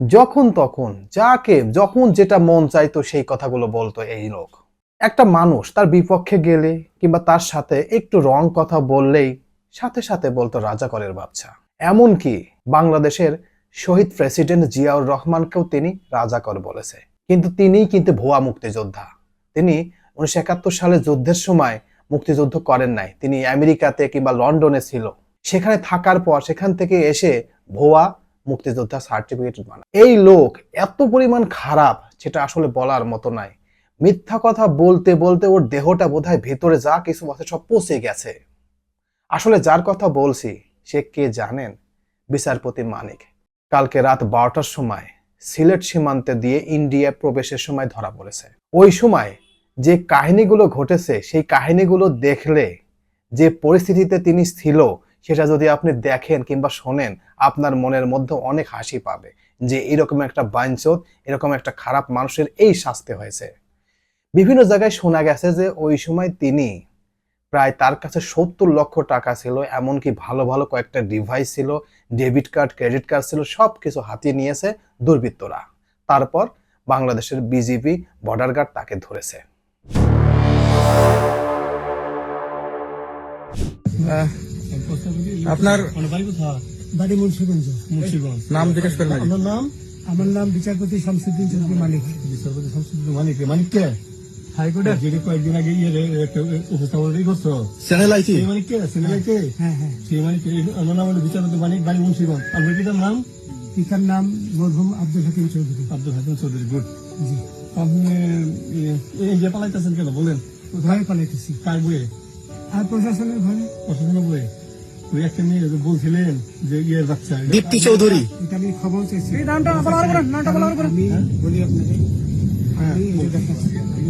যখন তখন, যাকে, যখন যেটা মন চাইতো সেই কথাগুলো বলতো এই লোক। একটা মানুষ তার বিপক্ষে গেলে কিংবা তার সাথে একটু রং কথা বললেই সাথে সাথে বলতো রাজাকরের বাচ্চা এমনকি বাংলাদেশের শহীদ প্রেসিডেন্ট জিয়াউর রহমানকেও তিনি রাজাকর বলেছে। কিন্তু তিনিই কিন্তু ভুয়া মুক্তিযোদ্ধা। তিনি উনিশশো একাত্তর সালে যুদ্ধের সময় মুক্তিযুদ্ধ করেন নাই। তিনি আমেরিকাতে কিংবা লন্ডনে ছিল। সেখানে থাকার পর সেখান থেকে এসে ভুয়া মুক্তিযোদ্ধা সার্টিফিকেট বানায়। এই লোক এত পরিমাণ খারাপ যেটা আসলে বলার মতো নাই। মিথ্যা কথা বলতে বলতে ওর দেহটা বোধহয় ভেতরে যা কিছু আছে সব পচে গেছে। আসলে যার কথা বলছি, সে কে জানেন? বিচারপতি মানিক। কালকে রাত বারোটার সময় সিলেট সীমান্তে দিয়ে ইন্ডিয়া প্রবেশের সময় ধরা পড়েছে। ওই সময় যে কাহিনীগুলো ঘটেছে, সেই কাহিনীগুলো দেখলে যে পরিস্থিতিতে তিনি ছিল সেটা যদি আপনি দেখেন কিংবা শোনেন, আপনার মনের মধ্যে অনেক হাসি পাবে যে এরকম একটা বাঞ্চত এরকম একটা খারাপ মানুষের এই শাস্তি হয়েছে। বিভিন্ন জায়গায় শোনা গেছে যে ওই সময় তিনি প্রায় তার কাছে সত্তর লক্ষ টাকা ছিল, এমনকি ভালো ভালো কয়েকটা ডিভাইস ছিল ডেবিট কার্ড ক্রেডিট কার্ড ছিল সব কিছু হাতিয়ে নিয়েছে দুর্বৃত্তরা। তারপর বাংলাদেশের বিজিবি বর্ডার গার্ড তাকে ধরেছে। আপনার বাড়ি মুন্সিগঞ্জ। মুন্সিগঞ্জ। নাম জিজ্ঞেস করবেন। আমার নাম আমার নাম বিচারপতি শামসুদ্দিন চৌধুরী মালিক বিচারপতি শামসুদ্দিন মানিক মানিক কে? হাইকোর্টের যিনি কয়েকদিন আগে ইয়ে করছ? চ্যানেল মানিক কে? হ্যাঁ হ্যাঁ। সেই মানিক আমার নাম হলো বিচারপতি মানিক বাড়ি মুন্সিগঞ্জ। আপনার পিতার নাম? পিতার নাম মরহুম আব্দুল হাকিম চৌধুরী। আব্দুল হাকিম চৌধুরী গুড। জি। আপনি এই যে পালাইতেছেন কেন? বলেন। ভয়ে পালাইতেছি। কার বইয়ে? আর প্রশাসনের ভয়ে প্রশাসনের বইয়ে? ওই একটা মেয়ে যে বলছিলেন যে ইয়ের বাচ্চা দীপ্তি চৌধুরী। এটা আমি খবর চেয়েছি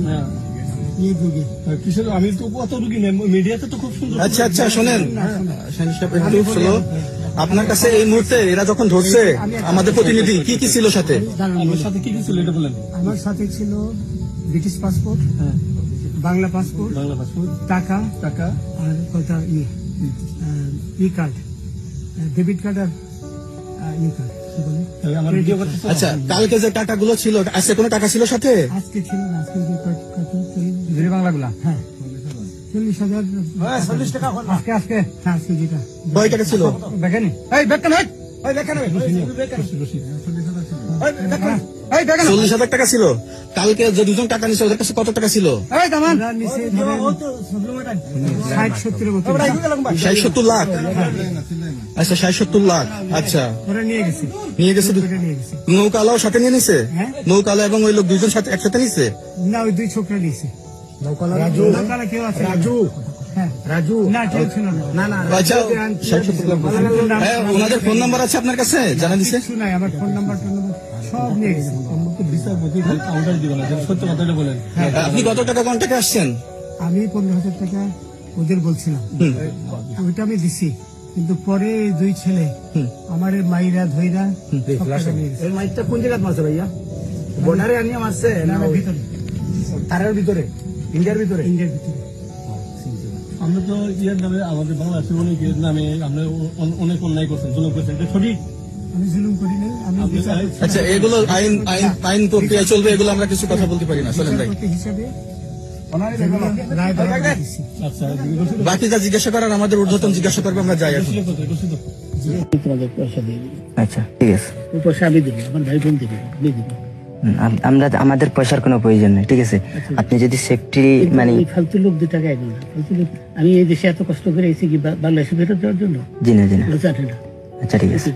হ্যাঁ। এই যুগে কিসের আমি তো কত রুগী নেই মিডিয়াতে তো খুব সুন্দর আচ্ছা আচ্ছা শোনেন। আপনার কাছে এই মুহূর্তে এরা যখন ধরছে আমাদের প্রতিনিধি কি কি ছিল সাথে? আমার সাথে কি কি ছিল এটা বলেন। আমার সাথে ছিল ব্রিটিশ পাসপোর্ট হ্যাঁ। Bangla passport Bangla passport. টাকা টাকা। আর কটা ইয়ে। ই কার্ড ডেবিট কার্ড আর ই কার্ড কি আমার আচ্ছা কালকে যে টাকাগুলো ছিল আজকে কোনো টাকা ছিল সাথে? আজকে ছিল না, আজকে যে কত কত চল্লিশ বাংলাগুলা? হ্যাঁ। চল্লিশ হাজার। চল্লিশ টাকা আজকে আজকে হ্যাঁ আজকে যেটা কয় টাকা ছিল? দেখেনি এই বেকান এই! বেকান চল্লিশ হাজার টাকা ছিল। কালকে যে দুজন টাকা নিছে ওদের কাছে কত টাকা ছিল? ষাট সত্তর লাখ? আচ্ছা ষাট সত্তর লাখ। আচ্ছা। নিয়ে গেছে। নৌকালাও সাথে নিয়ে নিছে? হ্যাঁ। নৌকালা এবং ওই লোক দুজন সাথে একসাথে নিছে? না ওই দুই ছোকরা নিয়েছে রাজু। কেউ আছে? রাজু। হ্যাঁ। রাজু। না না। না না আচ্ছা বলছেন। হ্যাঁ ওনাদের ফোন নাম্বার আছে আপনার কাছে? জানা দিছে? আমার ফোন নাম্বার টোন নাম্বার সব নিয়ে গেছে আমার তো বিচারপতি কাউন্টার দিবে না সত্য কথাটা বলেন। আপনি কত টাকা কন্টাক্টে আসছেন? আমি পনেরো হাজার টাকা ওদের বলছিলাম। ওইটা আমি দিছি কিন্তু পরে দুই ছেলে আমার মাইরা ধইরা গেছে। এই মাইকটা কোন জায়গায় মারছে ভাইয়া? বর্ডারে আনিয়ে মারছে না না, ভিতরে। তারের ভিতরে? ইন্ডিয়ার ভিতরে? ইন্ডিয়ার ভিতরে। আমরা তো ইয়ের নামে আমাদের বাংলাদেশের অনেকের নামে আমরা অনেক অন্যায় করছেন জুলুম করছেন এটা সঠিক? আমি জুলুম করি বিচার আচ্ছা এগুলো আইন আইন আইন প্রক্রিয়া চলবে এগুলো আমরা কিছু কথা বলতে পারি না চলেন ভাই। আচ্ছা বাকি যা জিজ্ঞাসা করার আমাদের ঊর্ধ্বতন জিজ্ঞাসা করবে আমরা যাই এখন। আচ্ছা ঠিক আছে। পয়সা আমি দিবি আমার ভাই বোন দিবি দিয়ে দিবি আমরা আমাদের পয়সার কোনো প্রয়োজন নেই ঠিক আছে? আপনি যদি সেফটি মানে ফালতু লোক দু টাকা একদম ফালতু লোক আমি এই দেশে এত কষ্ট করে এসেছি কি বা- বাংলাদেশে ফেরত দেওয়ার জন্য? জি না জি না। চাটে না আচ্ছা ঠিক আছে।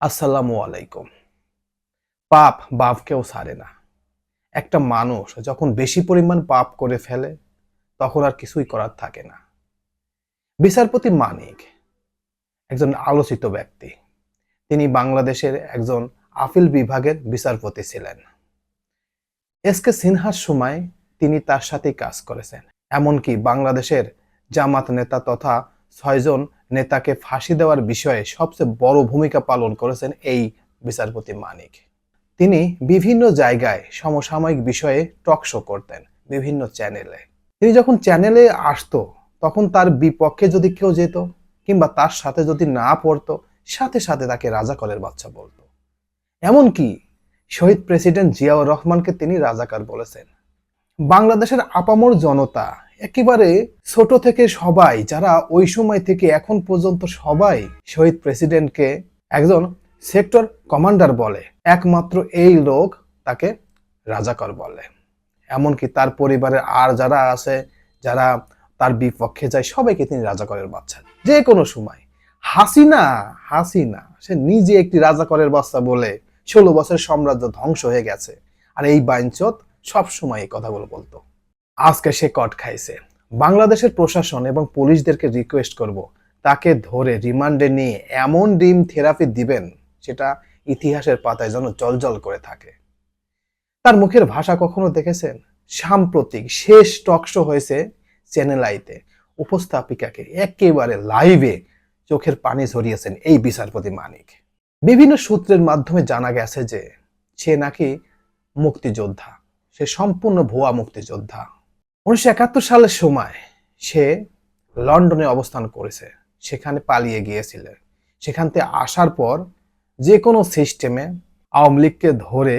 আসসালামু আলাইকুম। পাপ বাপকেও ছাড়ে না। একটা মানুষ যখন বেশি পরিমাণ পাপ করে ফেলে, তখন আর কিছুই করার থাকে না। বিচারপতি মানিক একজন আলোচিত ব্যক্তি। তিনি বাংলাদেশের একজন আপিল বিভাগের বিচারপতি ছিলেন। এস কে সিনহার সময় তিনি তার সাথেই কাজ করেছেন। এমনকি বাংলাদেশের জামাত নেতা তথা ছয়জন নেতাকে ফাঁসি দেওয়ার বিষয়ে সবচেয়ে বড় ভূমিকা পালন করেছেন এই বিচারপতি মানিক। তিনি বিভিন্ন জায়গায় সমসাময়িক বিষয়ে টক শো করতেন বিভিন্ন চ্যানেলে। তিনি যখন চ্যানেলে আসতো, তখন তার বিপক্ষে যদি কেউ যেত কিংবা তার সাথে যদি না পড়তো, সাথে সাথে তাকে রাজাকারের বাচ্চা বলতো। এমনকি শহীদ প্রেসিডেন্ট জিয়াউর রহমানকে তিনি রাজাকার বলেছেন। বাংলাদেশের আপামর জনতা একেবারে ছোট থেকে সবাই, যারা ওই সময় থেকে এখন পর্যন্ত সবাই শহীদ প্রেসিডেন্টকে একজন সেক্টর কমান্ডার বলে, একমাত্র এই লোক তাকে রাজাকার বলে। এমনকি তার পরিবারের আর যারা আছে, যারা তার বিপক্ষে যায়, সবাইকে তিনি রাজাকরের বাচ্চা। যে কোনো সময়। হাসিনা হাসিনা, সে নিজে একটি রাজাকরের বাচ্চা বলে ষোলো বছর সাম্রাজ্য ধ্বংস হয়ে গেছে। আর এই বাইঞ্চত সবসময় এই কথাগুলো বলতো। আজকে সে কট খাইছে। বাংলাদেশের প্রশাসন এবং পুলিশদেরকে রিকোয়েস্ট করব, তাকে ধরে রিমান্ডে নিয়ে এমন ডিম থেরাপি দিবেন, সেটা ইতিহাসের পাতায় যেন জলজল করে থাকে। তার মুখের ভাষা কখনো দেখেছেন? সাম্প্রতিক শেষ টকশো হয়েছে চ্যানেল আইতে। উপস্থাপিকাকে একেবারে লাইভে চোখের পানি ঝরিয়েছেন এই বিচারপতি মানিক। বিভিন্ন সূত্রের মাধ্যমে জানা গেছে যে, সে নাকি মুক্তিযোদ্ধা। সে সম্পূর্ণ ভুয়া মুক্তিযোদ্ধা। উনিশশো একাত্তর সালের সময় সে লন্ডনে অবস্থান করেছে। সেখানে পালিয়ে গিয়েছিলেন সেখান থেকে আসার পর যে কোনো সিস্টেমে আওয়ামী লীগকে ধরে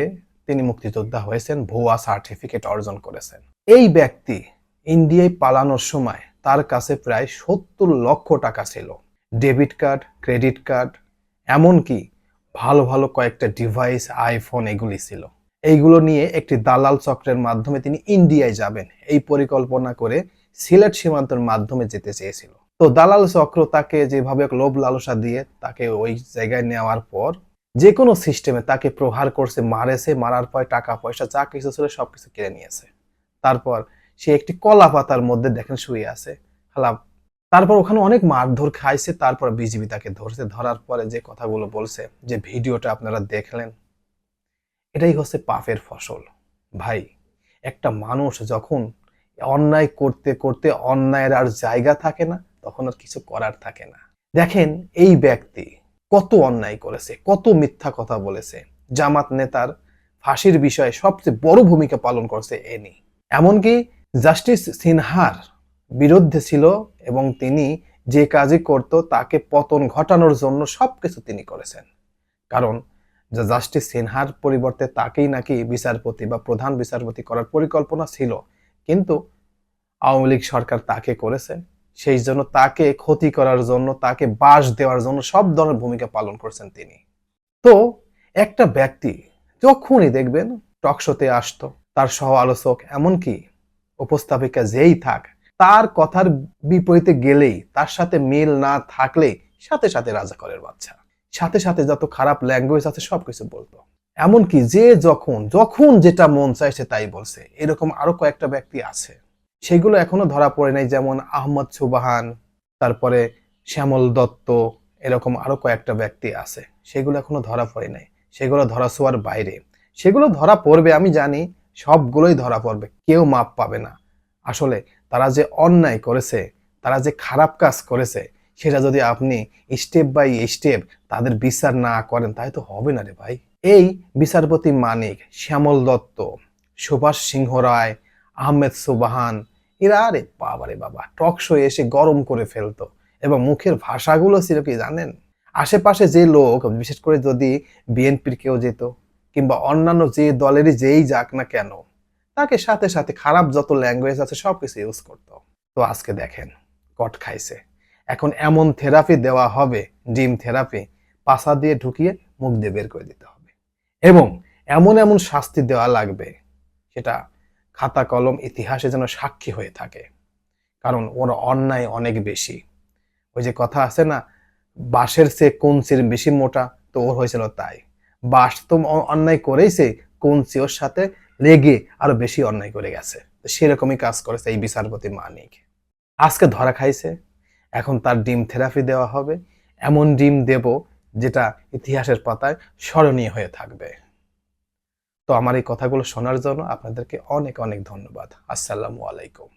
তিনি মুক্তিযোদ্ধা হয়েছেন, ভুয়া সার্টিফিকেট অর্জন করেছেন। এই ব্যক্তি ইন্ডিয়ায় পালানোর সময় তার কাছে প্রায় সত্তর লক্ষ টাকা ছিল। ডেবিট কার্ড, ক্রেডিট কার্ড, এমনকি ভালো ভালো কয়েকটা ডিভাইস, আইফোন এগুলি ছিল। এইগুলো নিয়ে একটি দালাল চক্রের মাধ্যমে তিনি ইন্ডিয়ায় যাবেন। এই পরিকল্পনা করে সিলেট সীমান্তের মাধ্যমে যেতে চেয়েছিল। তো দালাল চক্র তাকে যেভাবে লোভ লালসা দিয়ে তাকে ওই জায়গায় নেওয়ার পর যে কোনো সিস্টেমে তাকে প্রহার করছে, মারেছে, মারার পর টাকা, পয়সা, যা কিছু ছিল সবকিছু কেড়ে নিয়েছে। তারপর সে একটি কলা পাতার মধ্যে দেখেন শুয়ে আছে। হালাপ তারপর ওখানে অনেক মারধর খাইছে, তারপর বিজিবি তাকে ধরছে। ধরার পরে যে কথাগুলো বলছে, যে ভিডিওটা আপনারা দেখলেন এটাই হচ্ছে পাপের ফসল। ভাই, একটা মানুষ যখন অন্যায় করতে করতে অন্যায়ের আর জায়গা থাকে না, তখন আর কিছু করার থাকে না। দেখেন এই ব্যক্তি কত অন্যায় করেছে, কত মিথ্যা কথা বলেছে। জামাত নেতার ফাঁসির বিষয়ে সবচেয়ে বড় ভূমিকা পালন করছে এনি। এমনকি জাস্টিস সিনহার বিরুদ্ধে ছিল এবং তিনি যে কাজই করত, তাকে পতন ঘটানোর জন্য সবকিছু তিনি করেছেন। কারণ যে জাস্টিস সিনহার পরিবর্তে তাকেই নাকি বিচারপতি বা প্রধান বিচারপতি করার পরিকল্পনা ছিল, কিন্তু আওয়ামী লীগ সরকার তাকে করেছে। সেই জন্য তাকে ক্ষতি করার জন্য, তাকে বাস দেওয়ার জন্য সব ধরনের ভূমিকা পালন করছেন তিনি। তো একটা ব্যক্তি যখনই দেখবেন টকশোতে আসতো, তার সহ আলোচক এমনকি উপস্থাপিকা যেই থাক, তার কথার বিপরীতে গেলেই তার সাথে মিল না থাকলেই সাথে সাথে রাজাকরের বাচ্চা। সাথে সাথে যত খারাপ ল্যাঙ্গুয়েজ আছে সবকিছু বলতো। এমনকি যে যখন যখন যেটা মন চায় সে তাই বলছে। এরকম আরও কয়েকটা ব্যক্তি আছে। সেগুলো এখনও ধরা পড়ে নাই, যেমন আহমদ সুবাহান, তারপরে শ্যামল দত্ত, এরকম আরও কয়েকটা ব্যক্তি আছে। সেগুলো এখনও ধরা পড়ে নাই। সেগুলো ধরা ছোঁয়ার বাইরে। সেগুলো ধরা পড়বে, আমি জানি, সবগুলোই ধরা পড়বে, কেউ মাপ পাবে না। আসলে তারা যে অন্যায় করেছে, তারা যে খারাপ কাজ করেছে সেটা যদি আপনি স্টেপ বাই স্টেপ তাদের বিচার না করেন তাই তো হবে না রে ভাই। এই বিচারপতি মানিক, শ্যামল দত্ত, সুভাষ সিংহ রায়, আহমেদ সুবাহান, এরা আরে বাবারে বাবা টক শো এসে গরম করে ফেলতো। এবং মুখের ভাষাগুলো ছিল কি জানেন? আশেপাশে যে লোক, বিশেষ করে যদি বিএনপির কেউ যেত, কিংবা অন্যান্য যে দলেরই যেই যাক না কেন, তাকে সাথে সাথে খারাপ যত ল্যাঙ্গুয়েজ আছে সব কিছু ইউজ করতো। তো আজকে দেখেন কট খাইছে। এখন এমন থেরাপি দেওয়া হবে, ডিম থেরাপি পাশা দিয়ে ঢুকিয়ে মুখ দিয়ে বের করে দিতে হবে। এবং এমন এমন শাস্তি দেওয়া লাগবে, সেটা খাতা কলম ইতিহাসে যেন সাক্ষী হয়ে থাকে। কারণ ওর অন্যায় অনেক বেশি। ওই যে কথা আছে না, বাঁশের চেয়ে কঞ্চির বেশি মোটা, তো ওর হয়েছিল তাই। বাঁশ তো অন্যায় করেইছে, কঞ্চি ওর সাথে লেগে আরও বেশি অন্যায় করে গেছে। সেরকমই কাজ করেছে এই বিচারপতি মানিক। আজকে ধরা খাইছে এখন তার ডিম থেরাপি দেওয়া হবে। এমন ডিম দেব যেটা ইতিহাসের পাতায় স্মরণীয় হয়ে থাকবে। তো আমার এই কথাগুলো শোনার জন্য আপনাদেরকে অনেক অনেক ধন্যবাদ। আসসালামু আলাইকুম।